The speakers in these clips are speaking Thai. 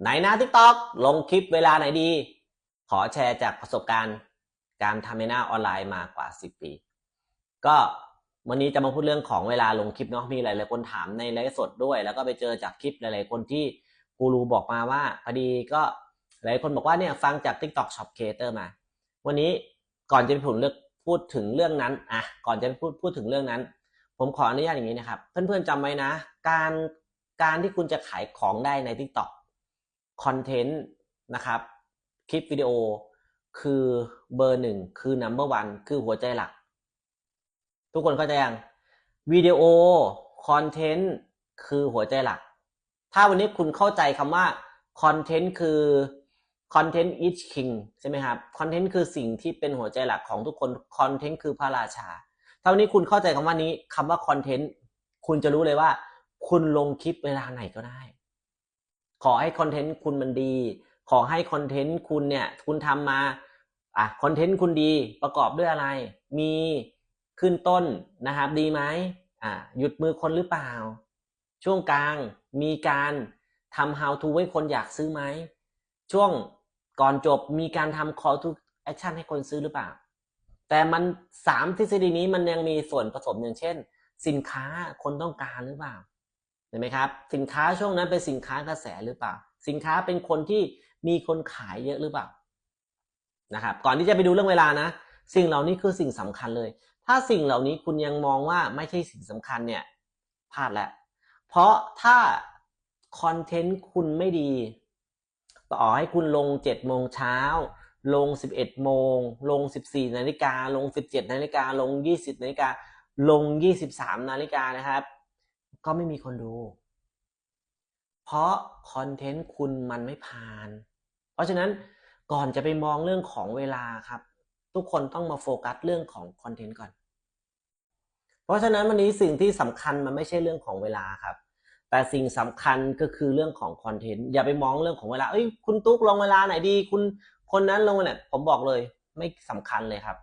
ไหนนะ TikTok ลงคลิปเวลาไหนดี ขอแชร์จากประสบการณ์การทำในหน้าออนไลน์มากว่า 10 ปี ก็วันนี้จะมาพูดเรื่องของเวลาลงคลิปเนาะมีหลายๆคนถามในไลฟ์สดด้วย แล้วก็ไปเจอจากคลิปหลายๆคนที่กูรูบอกมาว่าพอดีก็หลายคนบอกว่าเนี่ยฟังจาก TikTok Shop Creator มา วันนี้ก่อนจะไปพูดเรื่องพูดถึงเรื่องนั้นอะก่อนจะไปพูดพูดถึงเรื่องนั้น ผมขออนุญาตอย่างนี้นะครับ เพื่อนๆจำไว้นะ การการที่คุณจะขายของได้ใน TikTok คอนเทนต์นะครับ คลิปวิดีโอคือเบอร์หนึ่งคือ number one คือหัวใจหลัก ทุกคนเข้าใจยังวิดีโอคอนเทนต์คือหัวใจหลัก ถ้าวันนี้คุณเข้าใจคำว่าคอนเทนต์คือคอนเทนต์ is king ใช่ไหมครับคอนเทนต์คือสิ่งที่เป็นหัวใจหลักของทุกคนคอนเทนต์คือพระราชาถ้าวันนี้คุณเข้าใจคำว่านี้คำว่าคอนเทนต์คุณจะรู้เลยว่า คุณลงคลิปเวลาไหนก็ได้ ขอให้คอนเทนต์คุณมันดี ขอให้คอนเทนต์คุณเนี่ย คุณทำมาอะคอนเทนต์คุณดีประกอบด้วยอะไร มีขึ้นต้นนะครับดีไหมอะหยุดมือคนหรือเปล่า ช่วงกลางมีการทำ how to ให้คนอยากซื้อไหม ช่วงก่อนจบมีการทำ call to action ให้คนซื้อหรือเปล่า แต่มันสามทฤษฎีนี้มันยังมีส่วนผสมอย่างเช่น สินค้าคนต้องการหรือเปล่า ห็นไหมครับสินค้าช่วงนั้นเป็นสินค้ากระแสหรือเปล่า สินค้าเป็นคนที่มีคนขายเยอะหรือเปล่านะครับก่อนที่จะไปดูเรื่องเวลานะ สิ่งเหล่านี้คือสิ่งสำคัญเลย ถ้าสิ่งเหล่านี้คุณยังมองว่าไม่ใช่สิ่งสำคัญเนี่ยพลาดแล้วเพราะถ้าคอนเทนต์คุณไม่ดี ต่อให้คุณลง7โมงเช้าลง 11 โมง ลง 14 นาฬิกา ลง 17 นาฬิกา ลง 20 นาฬิกา ลง 23 นาฬิกานะครับ ก็ไม่มีคนดู เพราะคอนเทนต์คุณมันไม่ผ่าน เพราะฉะนั้นก่อนจะไปมองเรื่องของเวลาครับ ทุกคนต้องมาโฟกัสเรื่องของคอนเทนต์ก่อน เพราะฉะนั้นวันนี้สิ่งที่สำคัญมันไม่ใช่เรื่องของเวลาครับ แต่สิ่งสำคัญก็คือเรื่องของคอนเทนต์อย่าไปมองเรื่องของเวลาเอ้ยคุณตุ๊กลงเวลาไหนดี คุณคนนั้นลงเนี่ยผมบอกเลย ไม่สำคัญเลยครับ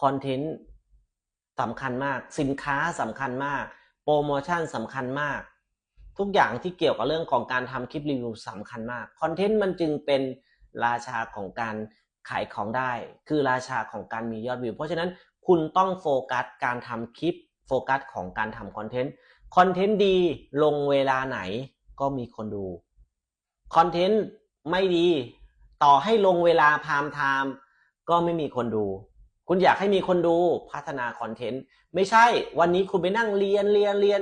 คอนเทนต์สำคัญมาก สินค้าสำคัญมาก โปรโมชั่นสำคัญมาก ทุกอย่างที่เกี่ยวกับเรื่องของการทำคลิปรีวิวสำคัญมากคอนเทนต์มันจึงเป็นราชาของการขายของได้ คือราชาของการมียอดวิว เพราะฉะนั้นคุณต้องโฟกัสการทำคลิปโฟกัสของการทำคอนเทนต์คอนเทนต์ดีลงเวลาไหนก็มีคนดูคอนเทนต์ไม่ดีต่อให้ลงเวลาพามไทม์ก็ไม่มีคนดู คุณอยากให้มีคนดูพัฒนาคอนเทนต์ไม่ใช่ วันนี้คุณไปนั่งเรียนเรียนเรียน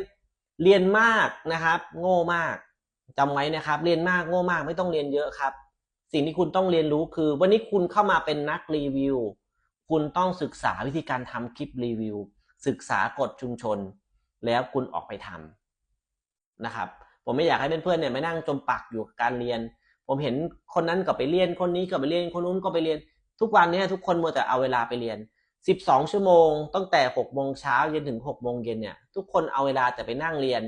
เรียนมากนะครับ โง่มากจำไว้นะครับ เรียนมากโง่มากไม่ต้องเรียนเยอะครับ สิ่งที่คุณต้องเรียนรู้คือ วันนี้คุณเข้ามาเป็นนักรีวิว คุณต้องศึกษาวิธีการทำคลิปรีวิว ศึกษากฎชุมชน แล้วคุณออกไปทำนะครับ ผมไม่อยากให้เพื่อนๆเนี่ยไม่นั่งจมปักอยู่กับการเรียน ผมเห็นคนนั้นก็ไปเรียนคนนี้ก็ไปเรียนคนนู้นก็ไปเรียน ทุกวันนี้ทุกคนมัวแต่เอาเวลาไปเรียน 12 ชั่วโมง ตั้งแต่6โมงเช้าเย็นถึง6โมงเย็นเนี่ย ทุกคนเอาเวลาแต่ไปนั่งเรียน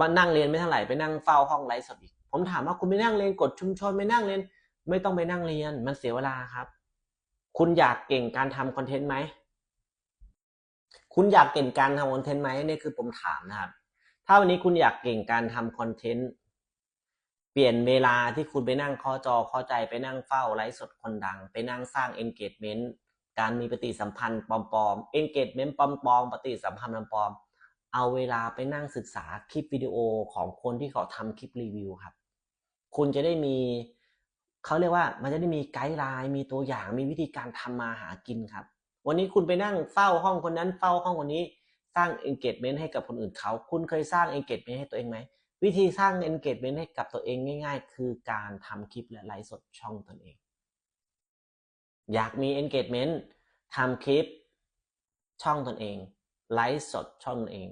มานั่งเรียนไม่เท่าไหร่ไปนั่งเฝ้าห้องไลฟ์สดอีก ผมถามว่าคุณไปนั่งเรียนกฎชุมชนไปนั่งเรียน ไม่ต้องไปนั่งเรียน มันเสียเวลาครับ คุณอยากเก่งการทำคอนเทนต์ไหมคุณอยากเก่งการทำคอนเทนต์ไหมนี่คือผมถามนะครับ ถ้าวันนี้คุณอยากเก่งการทำคอนเทนต์ เปลี่ยนเวลาที่คุณไปนั่งเคอจอเคอใจไปนั่งเฝ้าไลฟ์สดคนดัง ไปนั่งสร้าง engagement การมีปฏิสัมพันธ์ปลอมๆ engagement ปลอมๆปฏิสัมพันธ์ปลอมๆเอาเวลาไปนั่งศึกษาคลิปวิดีโอของคนที่เขาทำคลิปรีวิวครับ คุณจะได้มีเขาเรียกว่ามันจะได้มีไกด์ไลน์มีตัวอย่างมีวิธีการทำมาหากินครับ วันนี้คุณไปนั่งเฝ้าห้องคนนั้นเฝ้าห้องคนนี้สร้าง engagement ให้กับคนอื่นเขา คุณเคยสร้าง engagement ให้ตัวเองไหม วิธีสร้าง engagement ให้กับตัวเองง่าย ๆ คือการทำคลิปและไลฟ์สดช่องตนเอง อยากมี engagement ทำคลิปช่องตนเอง ไลฟ์สดช่องตนเอง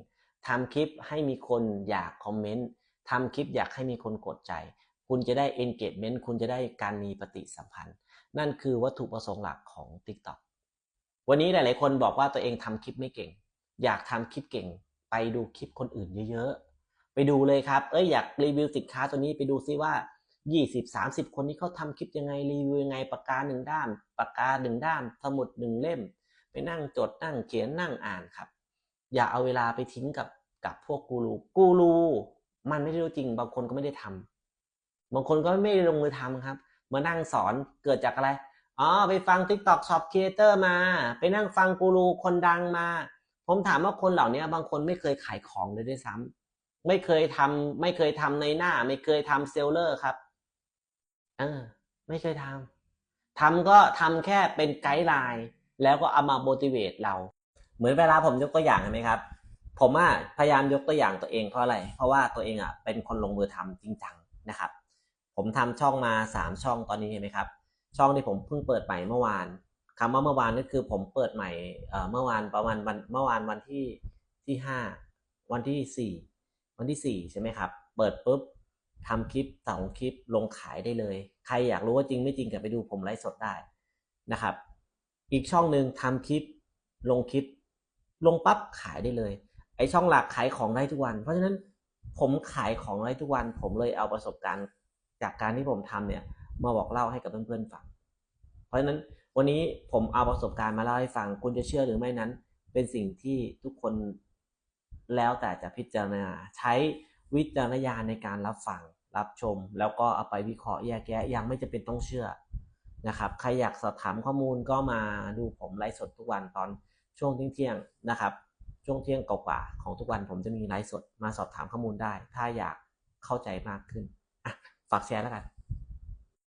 ทำคลิปให้มีคนอยากคอมเมนต์ทำคลิปอยากให้มีคนกดใจ คุณจะได้ engagement คุณจะได้การมีปฏิสัมพันธ์ นั่นคือวัตถุประสงค์หลักของ TikTok วันนี้หลาย ๆ คนบอกว่าตัวเองทำคลิปไม่เก่ง อยากทำคลิปเก่ง ไปดูคลิปคนอื่นเยอะ ๆ ไปดูเลยครับ เอ้ยอยากรีวิวสินค้าตัวนี้ไปดูซิว่า 20 30 คนนี้เขาทำคลิปยังไงรีวิวยังไงปากกาหนึ่งด้ามปากกาหนึ่งด้ามสมุดหนึ่งเล่ม ไปนั่งจดนั่งเขียนนั่งอ่านครับ อย่าเอาเวลาไปทิ้งกับกับพวกกูรูกูรูมันไม่ได้รู้จริง บางคนก็ไม่ได้ทบางคนก็ไม่ได้ลงมือทำครับ มานั่งสอนเกิดจากอะไรอ๋อไปฟัง TikTok Shop Creator มา ไปนั่งฟังกูรูคนดังมา ผมถามว่าคนเหล่านี้บางคนไม่เคยขายของเลยด้วยซ้ำ ไม่เคยทำไม่เคยทำในหน้า ไม่เคยทำเซลเลอร์ครับเออไม่เคยทำทำก็ทำแค่เป็นไกด์ไลน์แล้วก็เอามา motivate เรา เหมือนเวลาผมยกตัวอย่างเห็นไหมครับ ผมอะพยายามยกตัวอย่างตัวเองเพราะอะไร เพราะว่าตัวเองอะเป็นคนลงมือทำจริงจังนะครับ ผมทำช่องมาสามช่องตอนนี้เห็นไหมครับ ช่องที่ผมเพิ่งเปิดใหม่เมื่อวานคำว่าเมื่อวานนี่คือผมเปิดใหม่เอ่อเมื่อวานประมาณวันเมื่อวานวันที่ที่ห้าวันที่สี่ วันที่สี่ใช่ไหมครับ เปิดปุ๊บทำคลิปสองคลิปลงขายได้เลย ใครอยากรู้ว่าจริงไม่จริงก็ไปดูผมไลฟ์สดได้นะครับ อีกช่องหนึ่งทำคลิปลงคลิป ลงปั๊บขายได้เลย ไอช่องหลักขายของได้ทุกวัน เพราะฉะนั้นผมขายของได้ทุกวัน ผมเลยเอาประสบการณ์จากการที่ผมทำเนี่ยมาบอกเล่าให้กับเพื่อนๆฟัง เพราะฉะนั้นวันนี้ผมเอาประสบการณ์มาเล่าให้ฟัง คุณจะเชื่อหรือไม่นั้น เป็นสิ่งที่ทุกคน แล้วแต่จะพิจารณาใช้วิจารณญาณในการรับฟังรับชม แล้วก็เอาไปวิเคราะห์แยกแยะยังไม่จะเป็นต้องเชื่อนะครับใครอยากสอบถามข้อมูลก็มาดูผมไลฟ์สดทุกวันตอนช่วงเที่ยงนะครับ ช่วงเที่ยงกว่าๆของทุกวันผมจะมีไลฟ์สดมาสอบถามข้อมูลได้ ถ้าอยากเข้าใจมากขึ้นอะฝากแชร์แล้วกัน